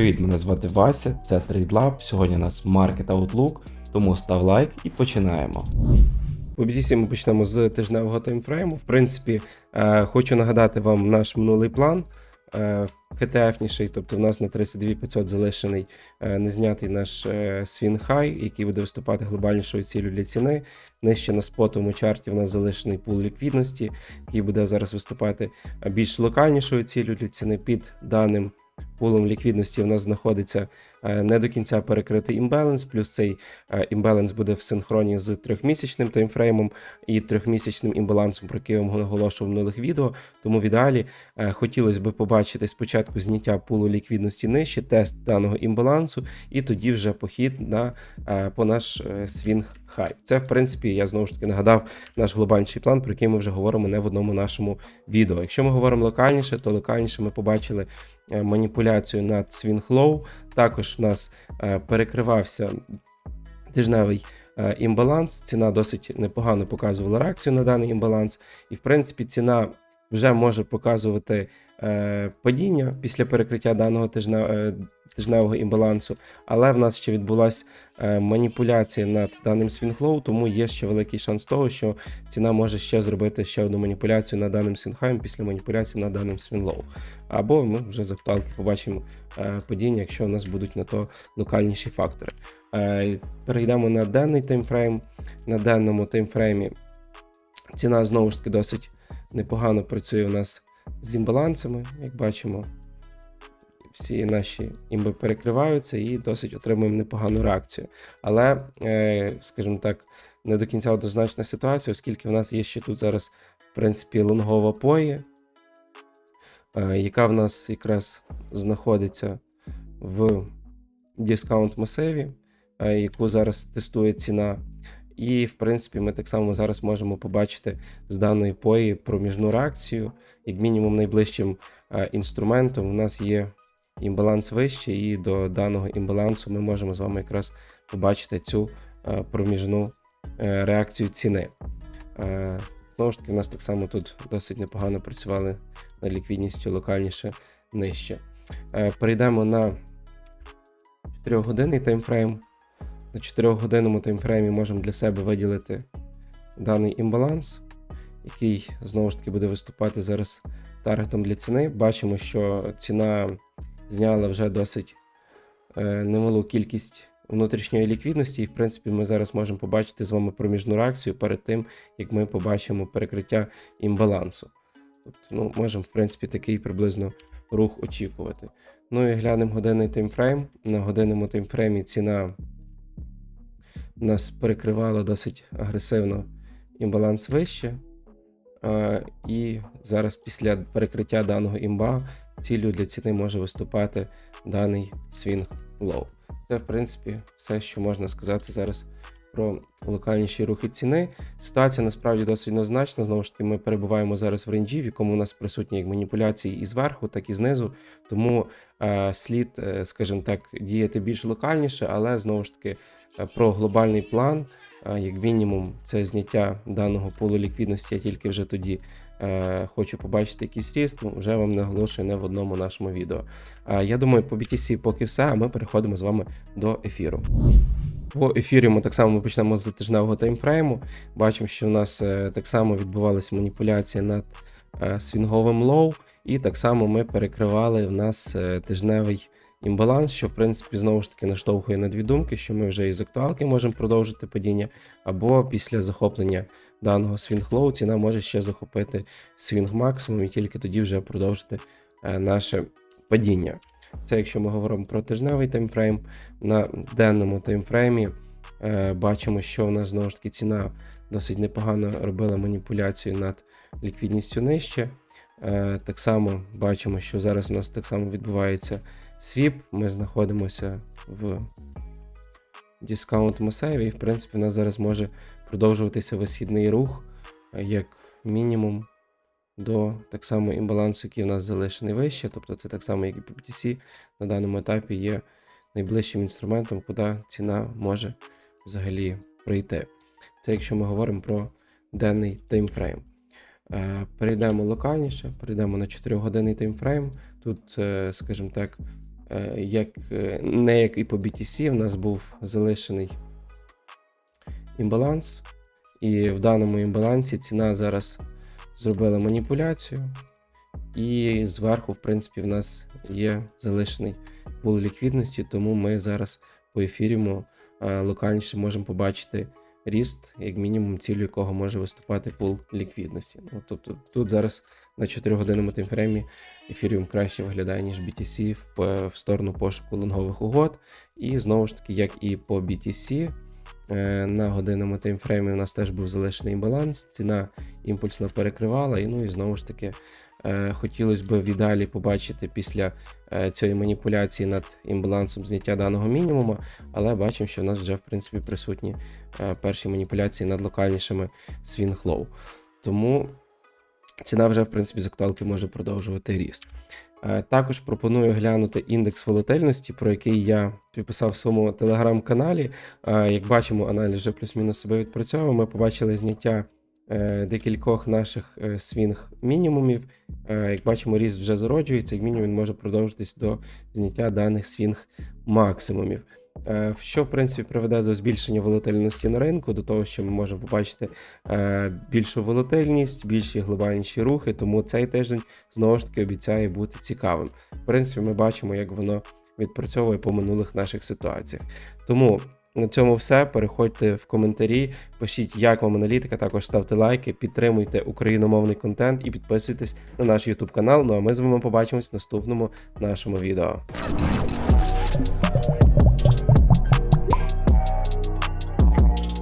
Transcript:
Привіт, мене звати Вася, це TradeLab. Сьогодні у нас Market Outlook, тому став лайк і починаємо. У BTC ми почнемо з тижневого таймфрейму. В принципі, е, хочу нагадати вам наш минулий план. Е, ХТФніший, тобто в нас на 32 500 залишений е, незнятий наш е, свін хай, який буде виступати глобальнішою цілею для ціни. Нижче на спотовому чарті в нас залишений пул ліквідності, який буде зараз виступати е, більш локальнішою цілею для ціни під даним пулом ліквідності. У нас знаходиться е, не до кінця перекритий імбаланс, плюс цей е, імбаланс буде в синхроні з трьохмісячним таймфреймом і трьохмісячним імбалансом, про який я вам наголошував в минулих відео. Тому в ідеалі е, хотілося б побачити спочатку зняття пулу ліквідності нижче, тест даного імбалансу, і тоді вже похід на по наш свінг хай. Це, в принципі, я знову ж таки нагадав наш глобальніший план, про який ми вже говоримо не в одному нашому відео. Якщо ми говоримо локальніше, то локальніше ми побачили е, маніпуляцію над swing. Також в нас е, перекривався тижневий е, імбаланс. Ціна досить непогано показувала реакцію на даний імбаланс, і в принципі ціна вже може показувати е, падіння після перекриття даного тижня, тижневого імбалансу, але в нас ще відбулася е, маніпуляція над даним свінглоу, тому є ще великий шанс того, що ціна може ще зробити ще одну маніпуляцію над даним свінхаєм після маніпуляції над даним свінлоу. Або ми вже з актуалки побачимо е, падіння, якщо у нас будуть на то локальніші фактори. Е, Перейдемо на денний таймфрейм. На денному таймфреймі ціна знову ж таки досить непогано працює у нас з імбалансами, як бачимо. Всі наші імби перекриваються і досить отримуємо непогану реакцію. Але, е, скажімо так, не до кінця однозначна ситуація, оскільки в нас є ще тут зараз, в принципі, лонгова пої, е, яка в нас якраз знаходиться в дискаунт масиві, е, яку зараз тестує ціна. І, в принципі, ми так само зараз можемо побачити з даної пої проміжну реакцію. Як мінімум, найближчим інструментом у нас є імбаланс вище, і до даного імбалансу ми можемо з вами якраз побачити цю е, проміжну е, реакцію ціни. Е, Знову ж таки, у нас так само тут досить непогано працювали над ліквідністю локальніше нижче. Перейдемо на 4-годинний таймфрейм. На 4-годинному таймфреймі можемо для себе виділити даний імбаланс, який знову ж таки буде виступати зараз таргетом для ціни. Бачимо, що ціна зняла вже досить е, немалу кількість внутрішньої ліквідності, і в принципі ми зараз можемо побачити з вами проміжну реакцію перед тим, як ми побачимо перекриття імбалансу. Тобто, ну, можемо, в принципі, такий приблизно рух очікувати. Ну і глянемо годинний таймфрейм. На годинному таймфреймі ціна нас перекривала досить агресивно імбаланс вище. Е, І зараз після перекриття даного імба ціллю для ціни може виступати даний свінг лоу. Це, в принципі, все, що можна сказати зараз про локальніші рухи ціни. Ситуація насправді досить однозначна. Знову ж таки, ми перебуваємо зараз в ренджі, в якому у нас присутні як маніпуляції і зверху, так і знизу. Тому е, слід, е, скажімо так, діяти більш локальніше, але знову ж таки е, про глобальний план. е, Як мінімум, це зняття даного пулу ліквідності, я тільки вже тоді е, хочу побачити якийсь ріст, ну, вже вам наголошую не в одному нашому відео. Е, я думаю, по BTC поки все, а ми переходимо з вами до ефіру. По ефірі ми так само ми почнемо з тижневого таймфрейму. Бачимо, що в нас е, так само відбувалася маніпуляція над е, свінговим лоу, і так само ми перекривали в нас е, тижневий імбаланс, що в принципі знову ж таки наштовхує на дві думки, що ми вже із актуалки можемо продовжити падіння, або після захоплення даного свінг-лоу ціна може ще захопити свінг максимум і тільки тоді вже продовжити наше падіння. Це якщо ми говоримо про тижневий таймфрейм. На денному таймфреймі е, бачимо, що у нас знову ж таки ціна досить непогано робила маніпуляцію над ліквідністю нижче. Е, так само бачимо, що зараз у нас так само відбувається свіп. Ми знаходимося в дискаунт масиві, і в принципі у нас зараз може продовжуватися висхідний рух, як мінімум до так само імбалансу, який у нас залишений вище. Тобто це так само, як і BTC, на даному етапі є найближчим інструментом, куди ціна може взагалі прийти. Це якщо ми говоримо про денний таймфрейм. Е, Перейдемо локальніше, перейдемо на 4-годинний таймфрейм. Тут, е, скажімо так, е, як, не як і по BTC, в нас був залишений імбаланс. І в даному імбалансі ціна зараз зробила маніпуляцію. І зверху, в принципі, в нас є залишений пул ліквідності, тому ми зараз по ефіріму е, локальніше можемо побачити ріст, як мінімум, цілю якого може виступати пул ліквідності. Ну, тобто тут зараз на 4 годинному таймфреймі ефіріум краще виглядає, ніж BTC в, в сторону пошуку лонгових угод. І знову ж таки, як і по BTC, на годинному таймфреймі у нас теж був залишений баланс, ціна імпульсно перекривала, і ну і знову ж таки. Е, Хотілося б в ідеалі побачити після е, цієї маніпуляції над імбалансом зняття даного мінімуму, але бачимо, що в нас вже в принципі присутні е, перші маніпуляції над локальнішими свінг-лоу. Тому ціна вже в принципі з актуалки може продовжувати ріст. Е, Також пропоную глянути індекс волатильності, про який я підписав в своєму телеграм-каналі. Е, Як бачимо, аналіз вже плюс-мінус себе відпрацьовує. Ми побачили зняття е, декількох наших свінг мінімумів. Як бачимо, ріст вже зароджується, як мінімум він може продовжитись до зняття даних свінг максимумів. Е, Що, в принципі, приведе до збільшення волатильності на ринку, до того, що ми можемо побачити е, більшу волатильність, більші глобальніші рухи, тому цей тиждень знову ж таки обіцяє бути цікавим. В принципі, ми бачимо, як воно відпрацьовує по минулих наших ситуаціях. Тому на цьому все. Переходьте в коментарі, пишіть, як вам аналітика. Також ставте лайки, підтримуйте україномовний контент і підписуйтесь на наш YouTube канал. Ну а ми з вами побачимось в наступному нашому відео.